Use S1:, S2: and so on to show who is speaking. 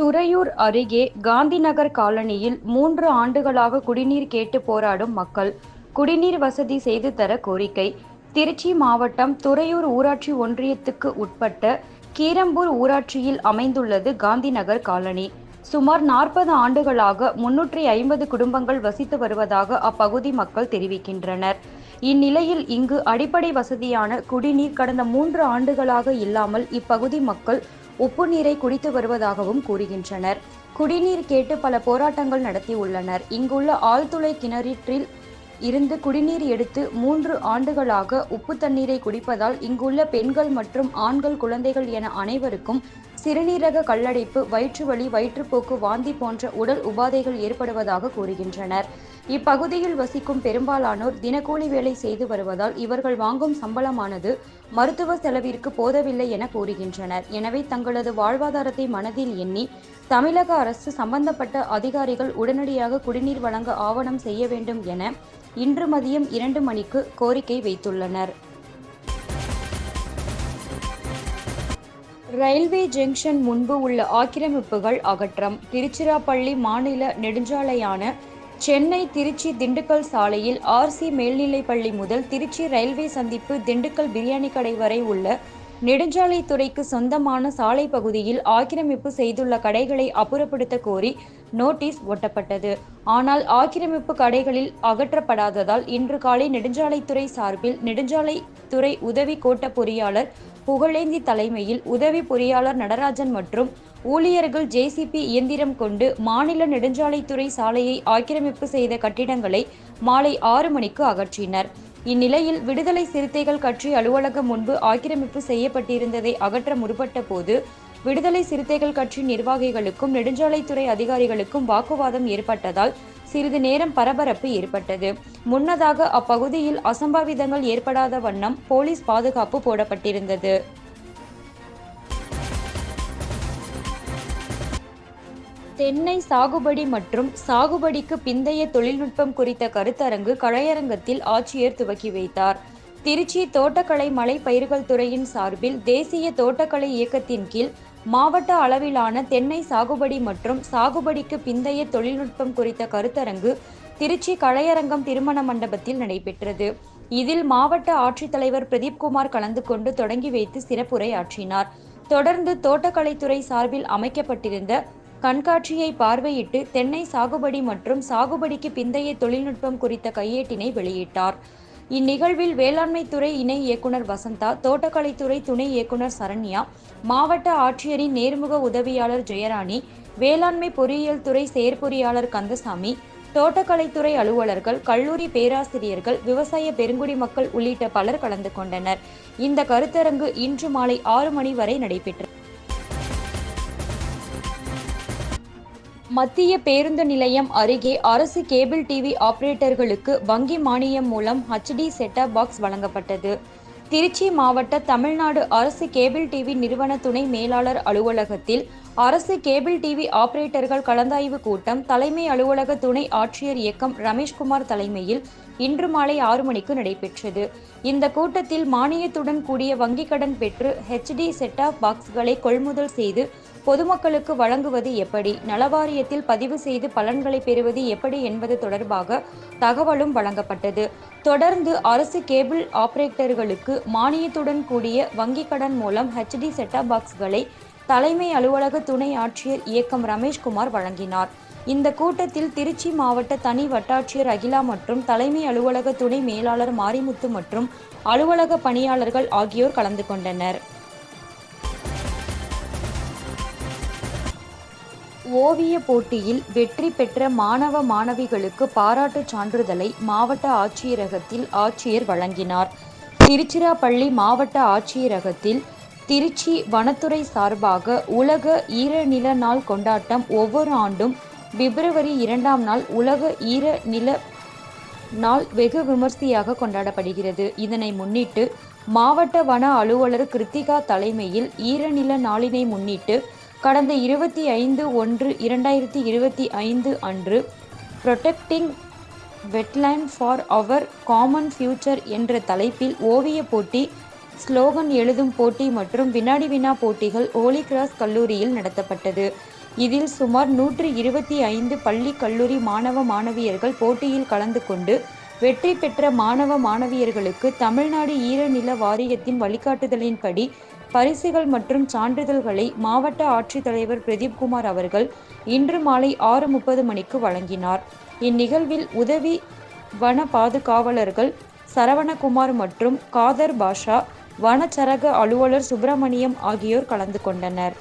S1: துறையூர் அருகே காந்திநகர் காலனியில் மூன்று ஆண்டுகளாக குடிநீர் கேட்டு போராடும் மக்கள் குடிநீர் வசதி செய்து தர கோரிக்கை. திருச்சி மாவட்டம் துறையூர் ஊராட்சி ஒன்றியத்துக்கு உட்பட்ட கீரம்பூர் ஊராட்சியில் அமைந்துள்ளது காந்திநகர் காலனி. சுமார் நாற்பது ஆண்டுகளாக முன்னூற்றி ஐம்பது குடும்பங்கள் வசித்து வருவதாக அப்பகுதி மக்கள் தெரிவிக்கின்றனர். இந்நிலையில் இங்கு அடிப்படை வசதியான குடிநீர் கடந்த மூன்று ஆண்டுகளாக இல்லாமல் இப்பகுதி மக்கள் உப்பு நீரை குடித்து வருவதாகவும் கூறுகின்றனர். குடிநீர் கேட்டு பல போராட்டங்கள் நடத்தியுள்ளனர் இங்குள்ள ஆழ்துளை கிணறிற்றில் இருந்து குடிநீர் எடுத்து மூன்று ஆண்டுகளாக உப்பு தண்ணீரை குடிப்பதால் இங்குள்ள பெண்கள் மற்றும் ஆண்கள் குழந்தைகள் என அனைவருக்கும் சிறுநீரக கல்லடைப்பு வயிற்றுவலி வயிற்றுப்போக்கு வாந்தி போன்ற உடல் உபாதைகள் ஏற்படுவதாக கூறுகின்றனர். இப்பகுதியில் வசிக்கும் பெரும்பாலானோர் தினக்கூலி வேலை செய்து வருவதால் இவர்கள் வாங்கும் சம்பளமானது மருத்துவ செலவிற்கு போதவில்லை என கூறுகின்றனர். எனவே தங்களது வாழ்வாதாரத்தை மனதில் எண்ணி தமிழக அரசு சம்பந்தப்பட்ட அதிகாரிகள் உடனடியாக குடிநீர் வழங்க ஆவணம் செய்ய வேண்டும் என இன்று மதியம் இரண்டு மணிக்கு கோரிக்கை வைத்துள்ளனர். ரயில்வே ஜங்ஷன் முன்பு உள்ள ஆக்கிரமிப்புகள் அகற்றம். திருச்சிராப்பள்ளி மாநில நெடுஞ்சாலையான சென்னை திருச்சி திண்டுக்கல் சாலையில் ஆர்சி மேல்நிலைப்பள்ளி முதல் திருச்சி ரயில்வே சந்திப்பு திண்டுக்கல் பிரியாணி கடை வரை உள்ள நெடுஞ்சாலைத்துறைக்கு சொந்தமான சாலை பகுதியில் ஆக்கிரமிப்பு செய்துள்ள கடைகளை அப்புறப்படுத்த கோரி நோட்டீஸ் ஒட்டப்பட்டது. ஆனால் ஆக்கிரமிப்பு கடைகளில் அகற்றப்படாததால் இன்று காலை நெடுஞ்சாலைத்துறை சார்பில் நெடுஞ்சாலைத்துறை உதவி கோட்ட பொறியாளர் புகழேந்தி தலைமையில் உதவி பொறியாளர் நடராஜன் மற்றும் ஊழியர்கள் ஜேசிபி இயந்திரம் கொண்டு மாநில நெடுஞ்சாலைத்துறை சாலையை ஆக்கிரமிப்பு செய்த கட்டிடங்களை மாலை ஆறு மணிக்கு அகற்றினர். இந்நிலையில் விடுதலை சிறுத்தைகள் கட்சி அலுவலகம் முன்பு ஆக்கிரமிப்பு செய்யப்பட்டிருந்ததை அகற்ற முற்பட்ட போது விடுதலை சிறுத்தைகள் கட்சி நிர்வாகிகளுக்கும் நெடுஞ்சாலைத்துறை அதிகாரிகளுக்கும் வாக்குவாதம் ஏற்பட்டதால் சிறிது நேரம் பரபரப்பு ஏற்பட்டது. முன்னதாக அப்பகுதியில் அசம்பாவிதங்கள் ஏற்படாத வண்ணம் போலீஸ் பாதுகாப்பு போடப்பட்டிருந்தது. தென்னை சாகுபடி மற்றும் சாகுபடிக்கு பிந்தைய தொழில்நுட்பம் குறித்த கருத்தரங்கு கலையரங்கத்தில் ஆட்சியர் துவக்கி வைத்தார். திருச்சி தோட்டக்கலை மலை பயிர்கள் துறையின் சார்பில் தேசிய தோட்டக்கலை இயக்கத்தின் கீழ் மாவட்ட அளவிலான தென்னை சாகுபடி மற்றும் சாகுபடிக்கு பிந்தைய தொழில்நுட்பம் குறித்த கருத்தரங்கு திருச்சி கலையரங்கம் திருமண மண்டபத்தில் நடைபெற்றது. இதில் மாவட்ட ஆட்சித்தலைவர் பிரதீப்குமார் கலந்து கொண்டு தொடங்கி வைத்து சிறப்புரை ஆற்றினார் தொடர்ந்து தோட்டக்கலைத்துறை சார்பில் அமைக்கப்பட்டிருந்த கண்காட்சியை பார்வையிட்டு தென்னை சாகுபடி மற்றும் சாகுபடிக்கு பிந்தைய தொழில்நுட்பம் குறித்த கையேட்டினை வெளியிட்டார். இந்நிகழ்வில் வேளாண்மைத்துறை இணை இயக்குனர் வசந்தா தோட்டக்கலைத்துறை துணை இயக்குனர் சரண்யா மாவட்ட ஆட்சியரின் நேர்முக உதவியாளர் ஜெயராணி வேளாண்மை பொறியியல் துறை செயற்பொறியாளர் கந்தசாமி தோட்டக்கலைத்துறை அலுவலர்கள் கல்லூரி பேராசிரியர்கள் விவசாய பெருங்குடி மக்கள் உள்ளிட்ட பலர் கலந்து கொண்டனர். இந்த கருத்தரங்கு இன்று மாலை ஆறு மணி வரை நடைபெற்றது. மத்திய பேருந்து நிலையம் அருகே அரசு கேபிள் டிவி ஆபரேட்டர்களுக்கு வங்கி மானியம் மூலம் ஹச்டி செட்டாப் பாக்ஸ் வழங்கப்பட்டது. திருச்சி மாவட்ட தமிழ்நாடு அரசு கேபிள் டிவி நிறுவன துணை மேலாளர் அலுவலகத்தில் அரசு கேபிள் டிவி ஆபரேட்டர்கள் கலந்தாய்வு கூட்டம் தலைமை அலுவலக துணை ஆட்சியர் இயக்கம் ரமேஷ்குமார் தலைமையில் இன்று மாலை ஆறு மணிக்கு நடைபெற்றது. இந்த கூட்டத்தில் மானியத்துடன் கூடிய வங்கிக் கடன் பெற்று ஹெச்டி செட்டாப் பாக்ஸ்களை கொள்முதல் செய்து பொதுமக்களுக்கு வழங்குவது எப்படி? நலவாரியத்தில் பதிவு செய்து பலன்களை பெறுவது எப்படி என்பது தொடர்பாக தகவலும் வழங்கப்பட்டது. தொடர்ந்து அரசு கேபிள் ஆபரேட்டர்களுக்கு மானியத்துடன் கூடிய வங்கிக் கடன் மூலம் ஹெச்டி செட்டாப் பாக்ஸ்களை தலைமை அலுவலக துணை ஆட்சியர் இயக்கம் ரமேஷ்குமார் வழங்கினார். இந்த கூட்டத்தில் திருச்சி மாவட்ட தனி வட்டாட்சியர் அகிலா மற்றும் தலைமை அலுவலக துணை மேலாளர் மாரிமுத்து மற்றும் அலுவலக பணியாளர்கள் ஆகியோர் கலந்து கொண்டனர். ஓவிய போட்டியில் வெற்றி பெற்ற மாணவ மாணவிகளுக்கு பாராட்டுச் சான்றிதழை மாவட்ட ஆட்சியரகத்தில் ஆட்சியர் வழங்கினார். திருச்சிராப்பள்ளி மாவட்ட ஆட்சியரகத்தில் திருச்சி வனத்துறை சார்பாக உலக ஈரநில நாள் கொண்டாட்டம் ஒவ்வொரு ஆண்டும் பிப்ரவரி இரண்டாம் நாள் உலக ஈர நில நாள் வெகு விமர்சையாக கொண்டாடப்படுகிறது. இதனை முன்னிட்டு மாவட்ட வன அலுவலர் கிருத்திகா தலைமையில் ஈரநில நாளினை முன்னிட்டு கடந்த இருபத்தி ஐந்து ஒன்று இரண்டாயிரத்தி இருபத்தி ஐந்து அன்று protecting wetland for our common future என்ற தலைப்பில் ஓவியப் போட்டி ஸ்லோகன் எழுதும் போட்டி மற்றும் வினாடி வினா போட்டிகள் ஹோலி கிராஸ் கல்லூரியில் நடத்தப்பட்டது. இதில் சுமார் நூற்று இருபத்தி ஐந்து பள்ளி கல்லூரி மாணவ மாணவியர்கள் போட்டியில் கலந்து கொண்டு வெற்றி பெற்ற மாணவ மாணவியர்களுக்கு தமிழ்நாடு ஈரநில வாரியத்தின் வழிகாட்டுதலின்படி பரிசுகள் மற்றும் சான்றிதழ்களை மாவட்ட ஆட்சித்தலைவர் பிரதீப்குமார் அவர்கள் இன்று மாலை ஆறு முப்பது மணிக்கு வழங்கினார். இந்நிகழ்வில் உதவி வன பாதுகாவலர்கள் சரவணகுமார் மற்றும் காதர் பாஷா வனச்சரக அலுவலர் சுப்பிரமணியம் ஆகியோர் கலந்து கொண்டனர்.